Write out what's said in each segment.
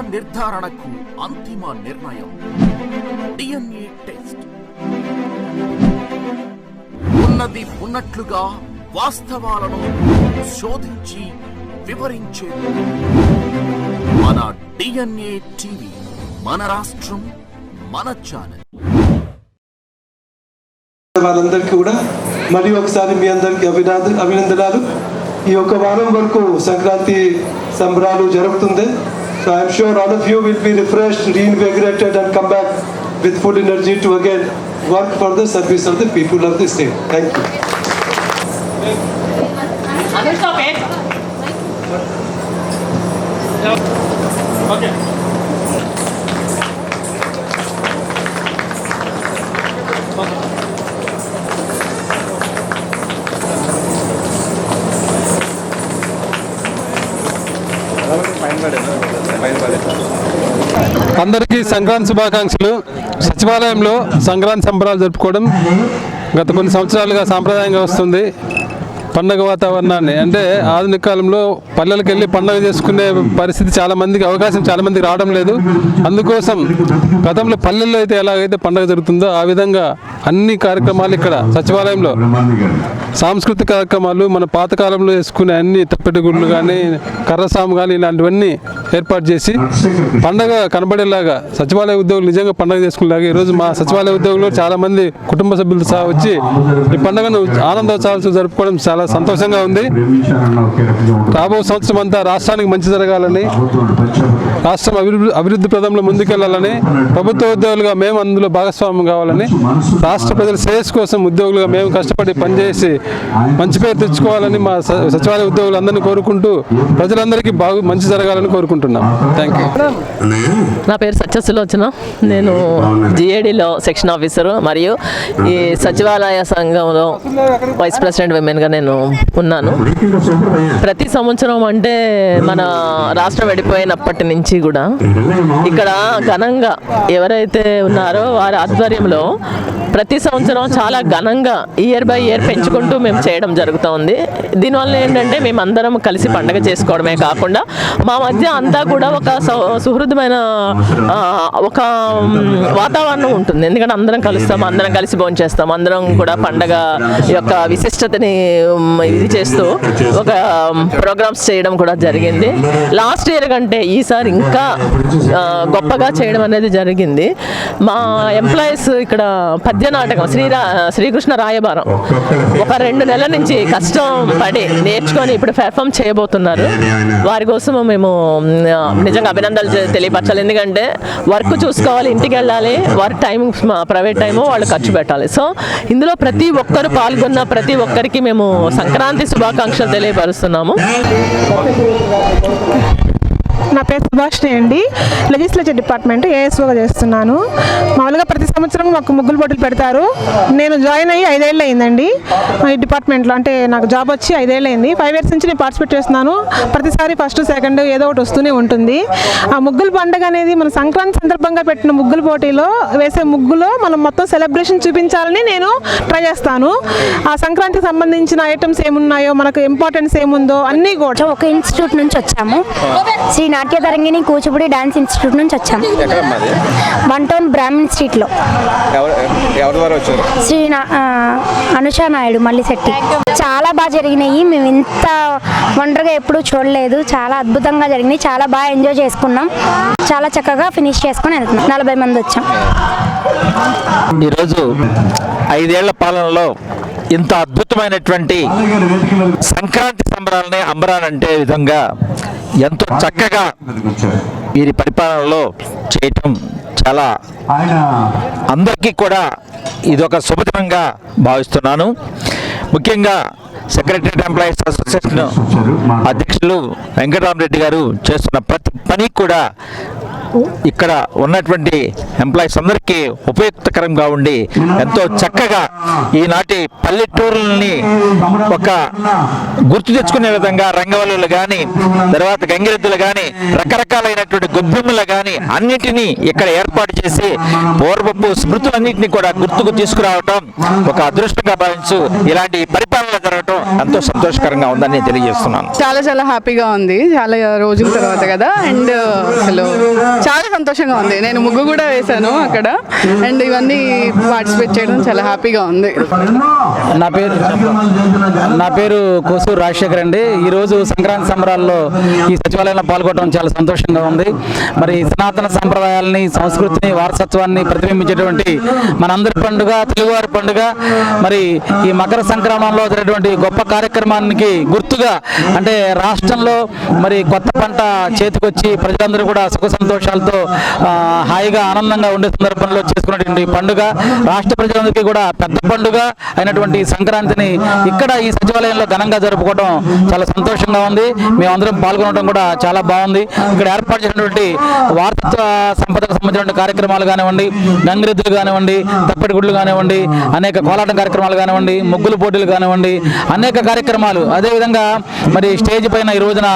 నిర్ధారణకు అంతిమ నిర్ణయం. DNA test. ఉన్నది ఉన్నట్లుగా వాస్తవాలను శోధించి వివరించే. మన డిఎన్ఏ టీవీ మన రాష్ట్రం మన ఛానల్. వాళ్ళందరికీ కూడా మళ్ళీ ఒకసారి మీ అందరికీ అభినంద అభినందనాలు. ఈ యొక్క వారం వరకు సంక్రాంతి సంబరాలు జరుగుతుంది So I'm sure all of you will be refreshed, reinvigorated, and come back with full energy to again work for the service of the people of the state. Thank you. Okay. అందరికీ సంక్రాంతి శుభాకాంక్షలు. సచివాలయంలో సంక్రాంతి సంబరాలు జరుపుకోవడం గత కొన్ని సంవత్సరాలుగా సాంప్రదాయంగా వస్తుంది. పండగ వాతావరణాన్ని అంటే ఆధునిక కాలంలో పల్లెలకు వెళ్ళి పండగ చేసుకునే పరిస్థితి చాలా మందికి అవకాశం చాలా మందికి రావడం లేదు. అందుకోసం గతంలో పల్లెల్లో అయితే ఎలాగైతే పండగ జరుగుతుందో ఆ విధంగా అన్ని కార్యక్రమాలు ఇక్కడ సచివాలయంలో సాంస్కృతిక కార్యక్రమాలు మన పాతకాలంలో వేసుకునే అన్ని తప్పెటగుళ్ళు కానీ కర్రసాము కానీ ఇలాంటివన్నీ ఏర్పాటు చేసి పండగ కనబడేలాగా సచివాలయ ఉద్యోగులు నిజంగా పండగ చేసుకునేలాగా ఈరోజు మా సచివాలయ ఉద్యోగులు చాలా మంది కుటుంబ సభ్యులు సహా వచ్చి ఈ పండుగను ఆనందోత్సవాలు జరుపుకోవడం చాలా సంతోషంగా ఉంది. రాబో సంవత్సరం అంతా రాష్ట్రానికి మంచి జరగాలని రాష్ట్రం అభివృద్ధి అభివృద్ధి ప్రదంలో ముందుకెళ్ళాలని ప్రభుత్వ ఉద్యోగులుగా మేము అందులో భాగస్వామ్యం కావాలని రాష్ట్ర ప్రజల శ్రేయస్సు కోసం ఉద్యోగులుగా మేము కష్టపడి పనిచేసి మంచి పేరు తెచ్చుకోవాలని మా సచివాలయ సచివాలయ ఉద్యోగులందరినీ కోరుకుంటూ ప్రజలందరికీ బాగు మంచి జరగాలని కోరుకుంటున్నాం. థ్యాంక్ యూ నా పేరు సత్యసులోచన నేను జిఏడిలో సెక్షన్ ఆఫీసరు. మరియు ఈ సచివాలయ సంఘంలో వైస్ ప్రెసిడెంట్ విమెన్గా నేను ఉన్నాను. ప్రతి సంవత్సరం అంటే మన రాష్ట్రం విడిపోయినప్పటి నుంచి కూడా ఇక్కడ ఘనంగా ఎవరైతే ఉన్నారో వారి ఆధ్వర్యంలో ప్రతి సంవత్సరం చాలా ఘనంగా ఇయర్ బై ఇయర్ పెంచుకుంటూ మేము చేయడం జరుగుతూ ఉంది దీనివల్ల ఏంటంటే మేము అందరం కలిసి పండగ చేసుకోవడమే కాకుండా మా మధ్య అంతా కూడా ఒక సుహృదమైన ఒక వాతావరణం ఉంటుంది. ఎందుకంటే అందరం కలుస్తాం అందరం కలిసి భోజనం చేస్తాం అందరం కూడా పండగ యొక్క విశిష్టతని ఇది చేస్తూ ఒక ప్రోగ్రామ్స్ చేయడం కూడా జరిగింది. లాస్ట్ ఇయర్ కంటే ఈసారి ఇంకా గొప్పగా చేయడం అనేది జరిగింది. మా ఎంప్లాయీస్ ఇక్కడ పద్య నాటకం శ్రీరా శ్రీకృష్ణ రాయబారం. ఒక రెండు నెలల నుంచి కష్టం పడి నేర్చుకొని ఇప్పుడు పెర్ఫామ్ చేయబోతున్నారు. వారి కోసం మేము నిజంగా అభినందనలు తెలియపరచాలి. ఎందుకంటే వర్క్ చూసుకోవాలి ఇంటికి వెళ్ళాలి. వారి టైం ప్రైవేట్ టైము వాళ్ళు ఖర్చు పెట్టాలి. సో ఇందులో ప్రతి ఒక్కరు పాల్గొన్న ప్రతి ఒక్కరికి మేము సంక్రాంతి శుభాకాంక్షలు తెలియపరుస్తున్నాము. నా పేరు సుభాష్ని అండి. లెజిస్లేచర్ డిపార్ట్మెంట్ ఏఎస్ఓగా చేస్తున్నాను. మామూలుగా ప్రతి సంవత్సరం మాకు ముగ్గులు పోటీలు పెడతారు. నేను జాయిన్ అయ్యి ఐదేళ్ళు అయిందండి. ఈ డిపార్ట్మెంట్లో అంటే నాకు జాబ్ వచ్చి ఐదేళ్ళు అయింది. ఫైవ్ ఇయర్స్ నుంచి నేను పార్టిసిపేట్ చేస్తున్నాను. ప్రతిసారి ఫస్ట్ సెకండ్ ఏదో ఒకటి వస్తూనే ఉంటుంది. ఆ ముగ్గుల పండుగ అనేది మన సంక్రాంతి సందర్భంగా పెట్టిన ముగ్గుల పోటీలో వేసే ముగ్గులో మనం మొత్తం సెలబ్రేషన్ చూపించాలని నేను ట్రై చేస్తాను. ఆ సంక్రాంతికి సంబంధించిన ఐటమ్స్ ఏమున్నాయో మనకు ఇంపార్టెన్స్ ఏముందో అన్నీ కూడా. ఒక ఇన్స్టిట్యూట్ నుంచి వచ్చాము. శ్రీ నాట్య తరంగిణి కూచిపూడి డాన్స్ ఇన్స్టిట్యూట్ నుంచి అది? వన్ టౌన్ బ్రాహ్మణ్ స్ట్రీట్లో. ఎవరు ఎవరి ద్వారా వచ్చారు? శ్రీ అనుష నాయుడు మల్లిశెట్టి. చాలా బాగా జరిగినాయి. మేము ఇంత వండర్గా ఎప్పుడూ చూడలేదు. చాలా అద్భుతంగా జరిగినాయి. చాలా బాగా ఎంజాయ్ చేసుకున్నాం. చాలా చక్కగా ఫినిష్ చేసుకొని వెళ్తున్నాం. నలభై మంది వచ్చాం. ఈరోజు ఐదేళ్ళ పాలనలో ఇంత అద్భుతమైనటువంటి సంక్రాంతి సంబరాలని అంబరానంటే విధంగా ఎంతో చక్కగా వీరి పరిపాలనలో చేయటం చాలా అందరికీ కూడా ఇది ఒక శుభదినంగా భావిస్తున్నాను. ముఖ్యంగా సెక్రటరీ ఎంప్లాయీస్ అసోసియేషన్ అధ్యక్షులు వెంకటరామరెడ్డి గారు చేస్తున్న ప్రతి పని కూడా ఇక్కడ ఉన్నటువంటి ఎంప్లాయీస్ అందరికీ ఉపయుక్తకరంగా ఉండి ఎంతో చక్కగా ఈనాటి పల్లెటూరుల్ని ఒక గుర్తు తెచ్చుకునే విధంగా రంగవల్లులు కానీ తర్వాత గంగిరెద్దులు కానీ రకరకాలైనటువంటి గొబ్బెమ్మలు కానీ అన్నిటినీ ఇక్కడ ఏర్పాటు చేసి పూర్వపు స్మృతులన్నింటినీ కూడా గుర్తుకు తీసుకురావటం ఒక అదృష్టంగా భావించు ఇలాంటి పరిపాలన జరగటం ఎంతో సంతోషకరంగా ఉందని నేను తెలియజేస్తున్నాను. చాలా చాలా హ్యాపీగా ఉంది. చాలా రోజుల తర్వాత కదా. అండ్ అసలు చాలా సంతోషంగా ఉంది. నేను ముగ్గు కూడా వేశాను అక్కడ. అండ్ ఇవన్నీ పార్టిసిపేట్ చేయడం చాలా హ్యాపీగా ఉంది. నా పేరు నా పేరు కోసూరు రాజశేఖర్ అండి. ఈరోజు సంక్రాంతి సంబరాల్లో ఈ సచివాలయంలో పాల్గొనడం చాలా సంతోషంగా ఉంది. మరి సనాతన సంప్రదాయాలని సంస్కృతిని వారసత్వాన్ని ప్రతిబింబించేటువంటి మనందరి పండుగ తెలుగువారి పండుగ మరి ఈ మకర సంక్రమణలో జరిగినటువంటి గొప్ప కార్యక్రమానికి గుర్తుగా అంటే రాష్ట్రంలో మరి కొత్త పంట చేతికొచ్చి ప్రజలందరూ కూడా సుఖ సంతోషాలతో హాయిగా ఆనందంగా ఉండే సందర్భంలో చేసుకున్నటువంటి పండుగ. రాష్ట్ర ప్రజలందరికీ కూడా పెద్ద పండుగ అయినటువంటి సంక్రాంతిని ఇక్కడ ఈ సచివాలయంలో ఘనంగా జరుపుకోవడం చాలా సంతోషంగా ఉంది. మేమందరం పాల్గొనడం కూడా చాలా బాగుంది. ఇక్కడ ఏర్పాటు చేసినటువంటి వార్త సంపదకు సంబంధించిన కార్యక్రమాలు కానివ్వండి గంగిరెద్దులు కానివ్వండి తప్పటి గుడ్లు కానివ్వండి అనేక కోలాటం కార్యక్రమాలు కానివ్వండి ముగ్గులు పోటీలు కానివ్వండి అనేక కార్యక్రమాలు. అదేవిధంగా మరి స్టేజ్ పైన ఈ రోజున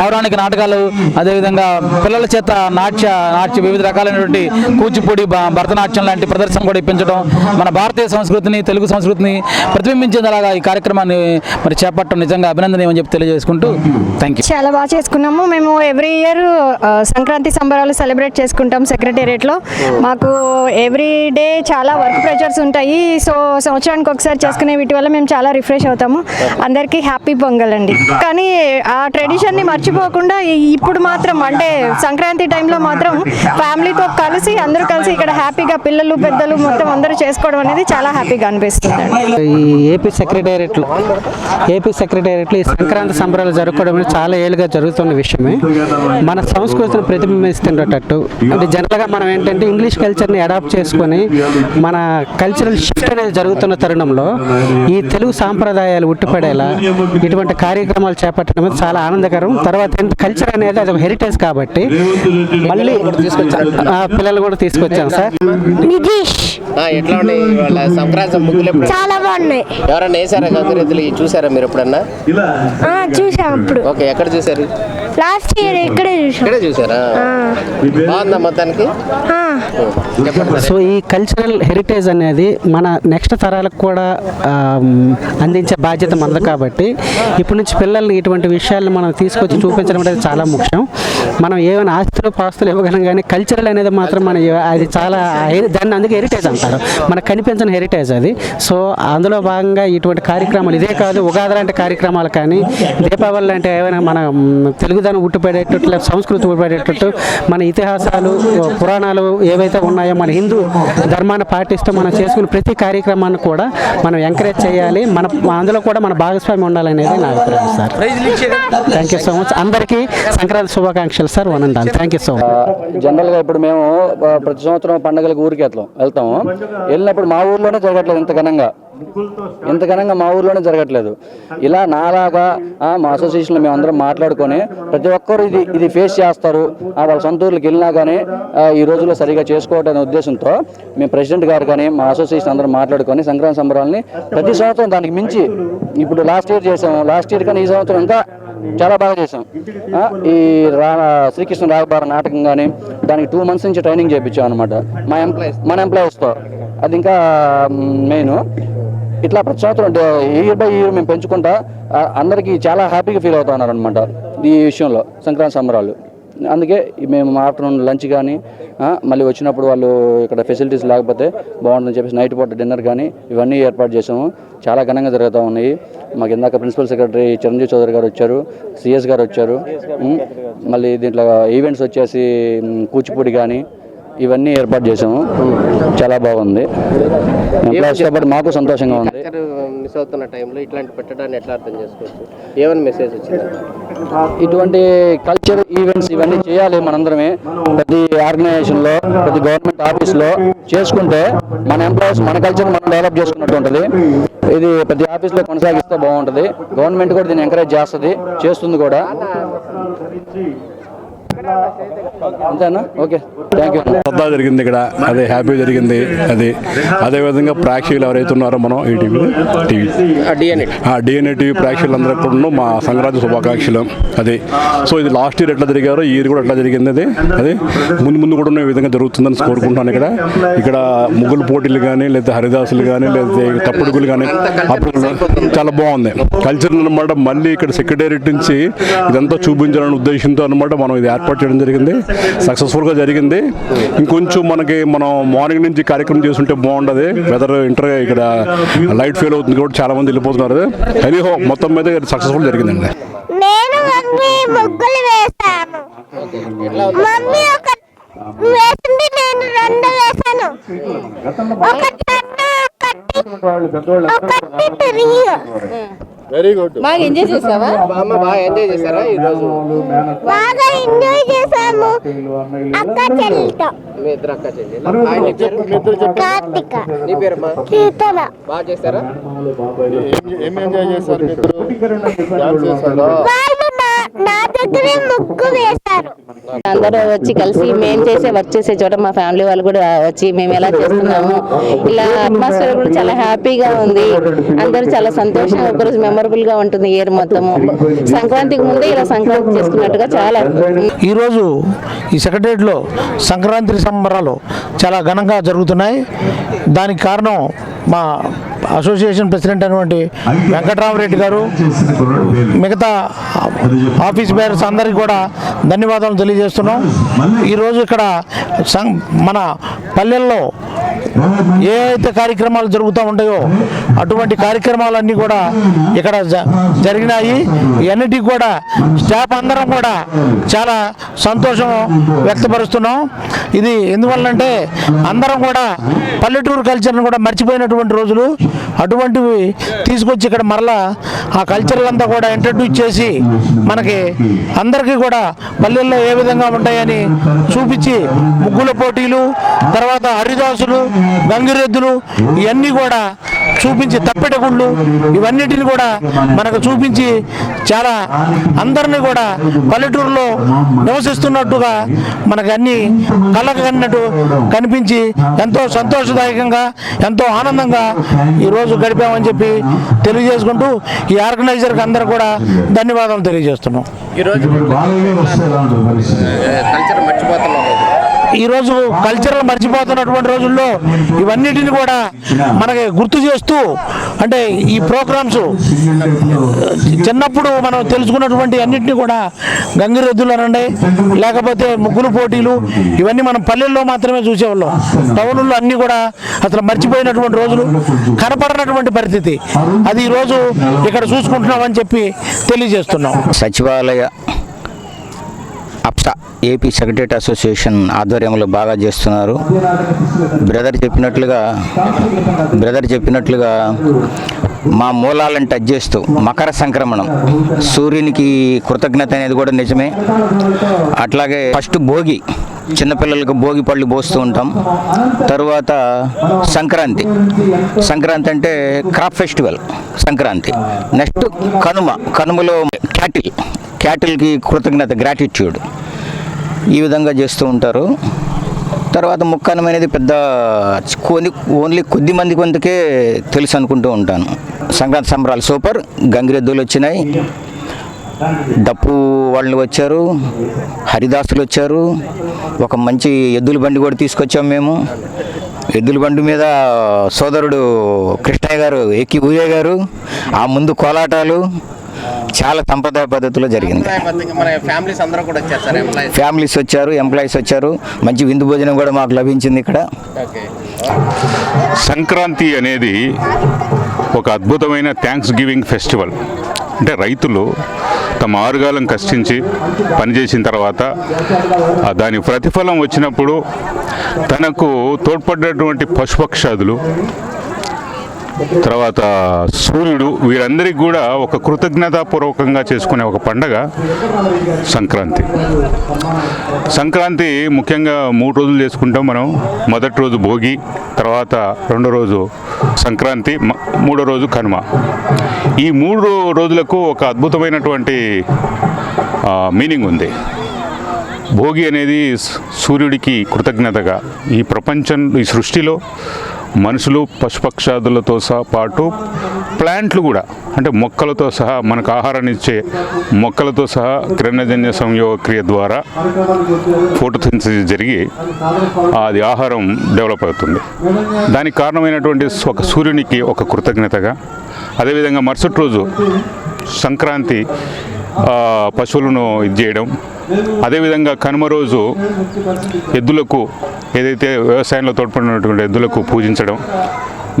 పౌరాణిక నాటకాలు అదేవిధంగా పిల్లల చేత నాట్య నాట్య వివిధ రకాలైనటువంటి కూచిపూడి భరతనాట్యం లాంటి ప్రదర్శన కూడా ఇప్పించడం మన భారతీయ సంస్కృతిని తెలుగు సంస్కృతిని ప్రతిబింబించేలాగా ఈ కార్యక్రమాన్ని మరి చేపట్టడం నిజంగా అభినందనీయమని చెప్పి తెలియజేసుకుంటూ థ్యాంక్ యూ చాలా బాగా చేసుకున్నాము. మేము ఎవ్రీ ఇయర్ సంక్రాంతి సంబరాలు సెలబ్రేట్ చేసుకుంటాం సెక్రటేరియట్లో. మాకు ఎవ్రీ డే చాలా వర్క్ ప్రెషర్స్ ఉంటాయి. సో సంవత్సరానికి ఒకసారి చేసుకునే వీటి వల్ల మేము చాలా రిఫ్రెష్ అవుతాము. అందరికీ హ్యాపీ పొంగల్ అండి. కానీ ఆ ట్రెడిషన్ని మర్చిపోకుండా ఇప్పుడు మాత్రం అంటే సంక్రాంతి టైంలో మాత్రం ఫ్యామిలీతో కలిసి అందరూ కలిసి ఇక్కడ హ్యాపీగా పిల్లలు పెద్దలు మొత్తం అందరూ చేసుకోవడం అనేది చాలా హ్యాపీగా అనిపిస్తుంది. ఈ ఏపీ సెక్రటేరియట్లో ఏపీ సెక్రటేరియట్లో ఈ సంక్రాంతి సంబరాలు జరుపుకోవడం చాలా ఏళ్ళుగా జరుగుతున్న విషయమే. మన సంస్కృతిని ప్రతిబింబిస్తుండేటట్టు అంటే జనరల్గా మనం ఏంటంటే ఇంగ్లీష్ కల్చర్ని అడాప్ట్ చేసుకొని మన కల్చరల్ షిఫ్ట్ అనేది జరుగుతున్న తరుణంలో ఈ తెలుగు సాంప్రదాయాలు ఉట్టిపడేలా ఇటువంటి కార్యక్రమాలు చేపట్టడం చాలా ఆనందకరం. తర్వాత కల్చర్ అనేది అది ఒక హెరిటేజ్ కాబట్టి మళ్ళీ ఆ, పిల్లలు కూడా తీసుకొచ్చాం సార్. నితీష్. ఎట్లా ఉన్నాయి వాళ్ళ సంక్రాంతి ముగ్గులు చాలా బాగున్నాయి. ఎవరైనా వేసారా గంగిరెద్దులు? చూసారా మీరు ఎప్పుడన్నా? చూసాం అప్పుడు. ఓకే ఎక్కడ చూసారు? లాస్ట్ ఇయర్ ఇక్కడే చూసాం. ఇక్కడే చూసారా? బాగుందా మొత్తానికి. సో ఈ కల్చరల్ హెరిటేజ్ అనేది మన నెక్స్ట్ తరాలకు కూడా అందించే బాధ్యత మనది కాబట్టి ఇప్పటి నుంచి పిల్లల్ని ఇటువంటి విషయాలను మనం తీసుకొచ్చి చూపించడం అనేది చాలా ముఖ్యం. మనం ఏమైనా ఆస్తులు పాస్తులు ఇవ్వగలం కానీ కల్చరల్ అనేది మాత్రం మన అది చాలా దాన్ని అందుకే హెరిటేజ్ అంటారు. మనకు కనిపించిన హెరిటేజ్ అది. సో అందులో భాగంగా ఇటువంటి కార్యక్రమాలు ఇదే కాదు ఉగాది లాంటి కార్యక్రమాలు కానీ దీపావళి లాంటి ఏమైనా మన మ్, ఉట్టిపడేటట్టు లేదా సంస్కృతి ఉట్టిపడేటట్టు మన ఇతిహాసాలు పురాణాలు ఏవైతే ఉన్నాయో మన హిందూ ధర్మాన్ని పాటిస్తూ మనం చేసుకునే ప్రతి కార్యక్రమాన్ని కూడా మనం ఎంకరేజ్ చేయాలి. మన అందులో కూడా మన భాగస్వామ్యం ఉండాలనేది నా అభిప్రాయం sir. Thank you so much అందరికీ సంక్రాంతి శుభాకాంక్షలు sir. One and thank you so much జనరల్గా ఇప్పుడు మేము ప్రతి సంవత్సరం పండగలకు ఊరికి వెళ్తాం. వెళ్తాము. వెళ్ళినప్పుడు మా ఊర్లోనే జరగట్లేదు ఇంత ఘనంగా. ఇంత ఘనంగా మా ఊర్లోనే జరగట్లేదు. ఇలా నాలాగా మా అసోసియేషన్లో మేము అందరం మాట్లాడుకొని ప్రతి ఒక్కరు ఇది ఇది ఫేస్ చేస్తారు. ఆ, వాళ్ళ సొంత ఊర్లకు వెళ్ళినా కానీ ఈ రోజుల్లో సరిగా చేసుకోవటం అనే ఉద్దేశంతో మేము ప్రెసిడెంట్ గారు కానీ మా అసోసియేషన్ అందరం మాట్లాడుకొని సంక్రాంతి సంబరాలని ప్రతి సంవత్సరం దానికి మించి ఇప్పుడు లాస్ట్ ఇయర్ చేసాము లాస్ట్ ఇయర్ కానీ ఈ సంవత్సరం ఇంకా చాలా బాగా చేసాం. ఈ రా శ్రీకృష్ణ రాయబార నాటకం కానీ దానికి టూ మంత్స్ నుంచి ట్రైనింగ్ చేయించాం అనమాట మా ఎంప్లాయీస్ మన ఎంప్లాయీస్తో అది ఇంకా మెయిన్ ఇట్లా ప్రతి సంవత్సరం ఇయర్ బై ఇయర్ మేము పెంచుకుంటా అందరికీ చాలా హ్యాపీగా ఫీల్ అవుతున్నారు అనమాట ఈ విషయంలో సంక్రాంతి సంబరాలు. అందుకే మేము ఆఫ్టర్నూన్ లంచ్ కానీ మళ్ళీ వచ్చినప్పుడు వాళ్ళు ఇక్కడ ఫెసిలిటీస్ లేకపోతే బాగుంటుందని చెప్పేసి నైట్ పూట డిన్నర్ కానీ ఇవన్నీ ఏర్పాటు చేసాము. చాలా ఘనంగా జరుగుతూ ఉన్నాయి. మాకు ఇందాక ప్రిన్సిపల్ సెక్రటరీ చిరంజీవి చౌదరి గారు వచ్చారు సిఎస్ గారు వచ్చారు మళ్ళీ దీంట్లో ఈవెంట్స్ వచ్చేసి కూచిపూడి కానీ ఇవన్నీ ఏర్పాటు చేసాము చాలా బాగుంది. ఎంప్లాయీస్తో పాటు మాకు సంతోషంగా ఉంది. మిస్ అవుతున్న టైంలో ఇట్లాంటి పెట్టడాన్ని ఎట్లా అర్థం చేసుకోవచ్చు? ఏమైనా మెసేజ్ వచ్చింది ఇటువంటి కల్చర్ ఈవెంట్స్ ఇవన్నీ చేయాలి మనందరమే. ప్రతి ఆర్గనైజేషన్లో ప్రతి గవర్నమెంట్ ఆఫీస్లో చేసుకుంటే మన ఎంప్లాయీస్ మన కల్చర్ మనం డెవలప్ చేసుకున్నట్టు ఉంటుంది. ఇది ప్రతి ఆఫీస్లో కొనసాగిస్తే బాగుంటుంది. గవర్నమెంట్ కూడా దీన్ని ఎంకరేజ్ చేస్తుంది చేస్తుంది కూడా. అంతేనా? ఓకే. థ్యాంక్ యూ సరదా జరిగింది ఇక్కడ. అదే హ్యాపీ జరిగింది. అది అదేవిధంగా ప్రేక్షకులు ఎవరైతే ఉన్నారో మనం ఈ టీవీ టీవీ. DNA TV. ప్రేక్షకులందరూ కూడా మా సంక్రాంతి శుభాకాంక్షలు. అది. సో ఇది లాస్ట్ ఇయర్ ఎట్లా జరిగారో ఈ ఇయర్ కూడా ఎట్లా జరిగింది అది? అది ముందు ముందు కూడా ఈ విధంగా జరుగుతుందని కోరుకుంటున్నాను ఇక్కడ. ఇక్కడ ముగ్గులు పోటీలు కానీ లేదా హరిదాసులు కానీ లేదా తప్పుడుగులు కానీ అప్పుడు చాలా బాగుంది. కల్చర్ అనమాట మళ్ళీ ఇక్కడ సెక్రటేరియట్ నుంచి ఇదంతా చూపించాలనే ఉద్దేశంతో అనమాట మనం ఇది ఏర్పాటు చేయడం జరిగింది. సక్సెస్ఫుల్గా జరిగింది. ఇంకొంచెం మనకి మనం మార్నింగ్ నుంచి కార్యక్రమం చేస్తుంటే బాగుండదు. వెదర్ ఇంటర్ ఇక్కడ లైట్ ఫెయిల్ అవుతుంది కూడా చాలా మంది వెళ్ళిపోతున్నారు. ఎనీహో మొత్తం మీద సక్సెస్ఫుల్ జరిగిందండి. నేను మమ్మీ ముగ్గులు వేసాను మమ్మీ ఒక వేసింది నేను రెండు వేసాను ఒక టన్ను వెరీ గుడ్. బాగా ఎంజాయ్ చేసావా? అమ్మ బాగా ఎంజాయ్ చేశారా ఈ రోజు బాగా ఎంజాయ్ చేసాము అక్క చెల్లితో. మీ ఇద్దరు అక్క చెల్లి. కార్తిక. నీ బాగా చేశారా? దగ్గరే ముగ్గు అందరూ వచ్చి కలిసి మేము చేసే వర్క్ చేసే చోట మా ఫ్యామిలీ వాళ్ళు కూడా వచ్చి మేము ఎలా చేస్తున్నాము. ఇలా అట్మాస్ఫియర్ కూడా చాలా హ్యాపీగా ఉంది. అందరూ చాలా సంతోషంగా ఒకరోజు మెమరబుల్గా ఉంటుంది ఇయర్ మొత్తము. సంక్రాంతికి ముందే ఇలా సంక్రాంతి చేసుకున్నట్టుగా చాలా ఈరోజు ఈ సెక్రటరియట్లో సంక్రాంతి సంబరాలు చాలా ఘనంగా జరుగుతున్నాయి. దానికి కారణం మా అసోసియేషన్ ప్రెసిడెంట్ అయినటువంటి వెంకటరామరెడ్డి గారు. మిగతా ఆఫీస్ బేరర్స్ అందరికీ కూడా ధన్యవాదాలు. తెలియజేస్తున్నాం. ఈరోజు ఇక్కడ మన పల్లెల్లో ఏ అయితే కార్యక్రమాలు జరుగుతూ ఉంటాయో అటువంటి కార్యక్రమాలన్నీ కూడా ఇక్కడ జరిగినాయి. ఇవన్నిటికి కూడా స్టాఫ్ అందరం కూడా చాలా సంతోషం వ్యక్తపరుస్తున్నాం. ఇది ఎందువల్లంటే అందరం కూడా పల్లెటూరు కల్చర్ని కూడా మర్చిపోయినటువంటి రోజులు. అటువంటివి తీసుకొచ్చి ఇక్కడ మరలా ఆ కల్చర్ అంతా కూడా ఇంట్రడ్యూస్ చేసి మనకి అందరికీ కూడా పల్లెల్లో ఏ విధంగా ఉంటాయని చూపించి ముగ్గుల పోటీలు తర్వాత హరిదాసులు గంగిరెద్దులు ఇవన్నీ కూడా చూపించి తప్పెటగుళ్ళు ఇవన్నిటిని కూడా మనకు చూపించి చాలా అందరినీ కూడా పల్లెటూరులో నివసిస్తున్నట్టుగా మనకు అన్ని కళ్ళకు కన్నట్టు కనిపించి ఎంతో సంతోషదాయకంగా ఎంతో ఆనందంగా ఈరోజు గడిపామని చెప్పి తెలియజేసుకుంటూ ఈ ఆర్గనైజర్కి అందరూ కూడా ధన్యవాదాలు తెలియజేస్తున్నాం. ఈ రోజు కల్చర్ మర్చిపోతున్నాం ఈరోజు కల్చరల్ మర్చిపోతున్నటువంటి రోజుల్లో ఇవన్నిటిని కూడా మనకి గుర్తు చేస్తూ అంటే ఈ ప్రోగ్రామ్స్ చిన్నప్పుడు మనం తెలుసుకున్నటువంటి అన్నింటినీ కూడా గంగిరెద్దులు అనండి లేకపోతే ముగ్గులు పోటీలు ఇవన్నీ మనం పల్లెల్లో మాత్రమే చూసేవాళ్ళం. టౌన్లో అన్నీ కూడా అసలు మర్చిపోయినటువంటి రోజులు కనపడనటువంటి పరిస్థితి. అది ఈరోజు ఇక్కడ చూసుకుంటున్నామని చెప్పి తెలియజేస్తున్నాం. సచివాలయ అప్సా ఏపీ సెక్రటరియట్ అసోసియేషన్ ఆధ్వర్యంలో బాగా చేస్తున్నారు. బ్రదర్ చెప్పినట్లుగా బ్రదర్ చెప్పినట్లుగా మా మూలాలను టచ్ చేస్తూ మకర సంక్రమణం. సూర్యునికి కృతజ్ఞత అనేది కూడా నిజమే. అట్లాగే ఫస్ట్ భోగి చిన్నపిల్లలకు భోగి పళ్ళు పోస్తూ ఉంటాం. తరువాత సంక్రాంతి. సంక్రాంతి అంటే crop festival Sankranti. Next Kanuma. కనుమలో cattle. క్యాటిల్కి కృతజ్ఞత గ్రాటిట్యూడ్ ఈ విధంగా చేస్తూ ఉంటారు. తర్వాత ముక్కన్నం అనేది పెద్ద కొన్ని ఓన్లీ కొద్ది మంది కొంతకే తెలుసు అనుకుంటూ ఉంటాను. సంక్రాంతి సంబరాలు సూపర్ గంగిరెద్దులు వచ్చినాయి. డప్పు వాళ్ళు వచ్చారు హరిదాసులు వచ్చారు. ఒక మంచి ఎద్దుల బండి కూడా తీసుకొచ్చాము మేము. ఎద్దుల బండి మీద సోదరుడు కృష్ణయ్య గారు ఎక్కి ఊయే గారు ఆ ముందు కోలాటాలు చాలా సంప్రదాయ పద్ధతిలో జరిగింది. మన ఫ్యామిలీస్ అందరూ కూడా వచ్చారు ఎంప్లాయీస్ ఫ్యామిలీస్ వచ్చారు ఎంప్లాయీస్ వచ్చారు. మంచి విందు భోజనం కూడా మాకు లభించింది ఇక్కడ. ఓకే. సంక్రాంతి అనేది ఒక అద్భుతమైన థ్యాంక్స్ గివింగ్ ఫెస్టివల్ అంటే రైతులు తమ ఆరుగాలం కష్టించి పనిచేసిన తర్వాత దాని ప్రతిఫలం వచ్చినప్పుడు తనకు తోడ్పడినటువంటి పశుపక్షాదులు తర్వాత సూర్యుడు వీరందరికీ కూడా ఒక కృతజ్ఞతాపూర్వకంగా చేసుకునే ఒక పండగ సంక్రాంతి. సంక్రాంతి ముఖ్యంగా మూడు రోజులు చేసుకుంటాం మనం. మొదటి రోజు భోగి తర్వాత రెండో రోజు సంక్రాంతి మూడో రోజు కనుమ. ఈ మూడు రోజులకు ఒక అద్భుతమైనటువంటి మీనింగ్ ఉంది. భోగి అనేది సూర్యుడికి కృతజ్ఞతగా ఈ ప్రపంచం ఈ సృష్టిలో మనుషులు పశుపక్షాదులతో సహా పాటు ప్లాంట్లు కూడా అంటే మొక్కలతో సహా మనకు ఆహారాన్ని ఇచ్చే మొక్కలతో సహా కిరణజన్య సంయోగ క్రియ ద్వారా ఫోటోసింథసిస్ జరిగి అది ఆహారం డెవలప్ అవుతుంది. దానికి కారణమైనటువంటి ఒక సూర్యునికి ఒక కృతజ్ఞతగా అదేవిధంగా మరుసటి రోజు సంక్రాంతి పశువులను ఇది చేయడం. అదేవిధంగా కనుమ రోజు ఎద్దులకు ఏదైతే వ్యవసాయంలో తోడ్పడినటువంటి ఎద్దులకు పూజించడం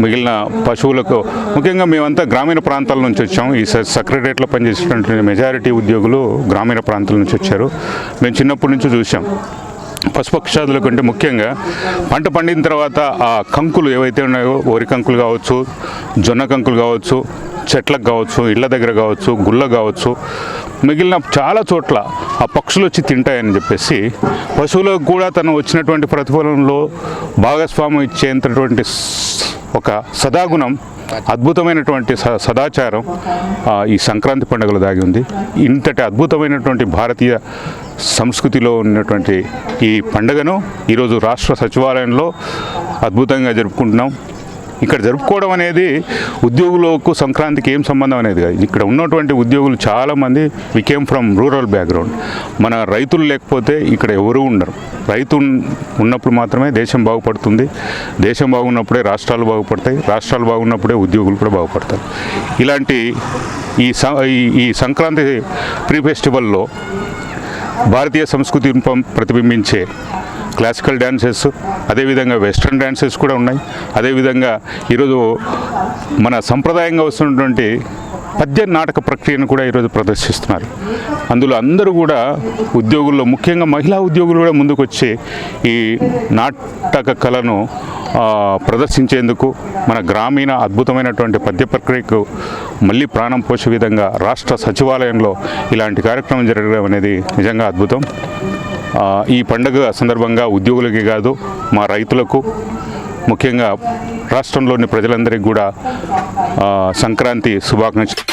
మిగిలిన పశువులకు ముఖ్యంగా మేమంతా గ్రామీణ ప్రాంతాల నుంచి వచ్చాం ఈ సెక్రటరియట్లో పనిచేసేటువంటి మెజారిటీ ఉద్యోగులు గ్రామీణ ప్రాంతాల నుంచి వచ్చారు. మేము చిన్నప్పటి నుంచి చూసాం పశుపక్షాదుల కంటే ముఖ్యంగా పంట పండిన తర్వాత ఆ కంకులు ఏవైతే ఉన్నాయో వరి కంకులు కావచ్చు జొన్న కంకులు కావచ్చు చెట్లకు కావచ్చు ఇళ్ళ దగ్గర కావచ్చు గుళ్ళ కావచ్చు మిగిలిన చాలా చోట్ల ఆ పక్షులు వచ్చి తింటాయని చెప్పేసి పశువులకు కూడా తను వచ్చినటువంటి ప్రతిఫలంలో భాగస్వామ్యం ఇచ్చేంతటువంటి ఒక సదాగుణం అద్భుతమైనటువంటి స- సదాచారం ఈ సంక్రాంతి పండుగలో దాగి ఉంది. ఇంతటి అద్భుతమైనటువంటి భారతీయ సంస్కృతిలో ఉన్నటువంటి ఈ పండుగను ఈరోజు రాష్ట్ర సచివాలయంలో అద్భుతంగా జరుపుకుంటున్నాం. ఇక్కడ జరుపుకోవడం అనేది ఉద్యోగులకు సంక్రాంతికి ఏం సంబంధం అనేది కాదు. ఇక్కడ ఉన్నటువంటి ఉద్యోగులు చాలామంది we came from rural background మన రైతులు లేకపోతే ఇక్కడ ఎవరు ఉండరు. రైతు ఉన్నప్పుడు మాత్రమే దేశం బాగుపడుతుంది. దేశం బాగున్నప్పుడే రాష్ట్రాలు బాగుపడతాయి. రాష్ట్రాలు బాగున్నప్పుడే ఉద్యోగులు కూడా బాగుపడతారు. ఇలాంటి ఈ ఈ- ఈ సంక్రాంతి ప్రీ ఫెస్టివల్లో భారతీయ సంస్కృతి ప్రతిబింబించే క్లాసికల్ డ్యాన్సెస్ అదేవిధంగా వెస్ట్రన్ డ్యాన్సెస్ కూడా ఉన్నాయి. అదేవిధంగా ఈరోజు మన సంప్రదాయంగా వస్తున్నటువంటి పద్య నాటక ప్రక్రియను కూడా ఈరోజు ప్రదర్శిస్తున్నారు. అందులో అందరూ కూడా ఉద్యోగుల్లో ముఖ్యంగా మహిళా ఉద్యోగులు కూడా ముందుకు వచ్చి ఈ నాటక కళను ప్రదర్శించేందుకు మన గ్రామీణ అద్భుతమైనటువంటి పద్య ప్రక్రియకు మళ్ళీ ప్రాణం పోసే విధంగా రాష్ట్ర సచివాలయంలో ఇలాంటి కార్యక్రమం జరగడం అనేది నిజంగా అద్భుతం. ఈ పండుగ సందర్భంగా ఉద్యోగులకి కాదు మా రైతులకు ముఖ్యంగా రాష్ట్రంలోని ప్రజలందరికీ కూడా సంక్రాంతి శుభాకాంక్షలు.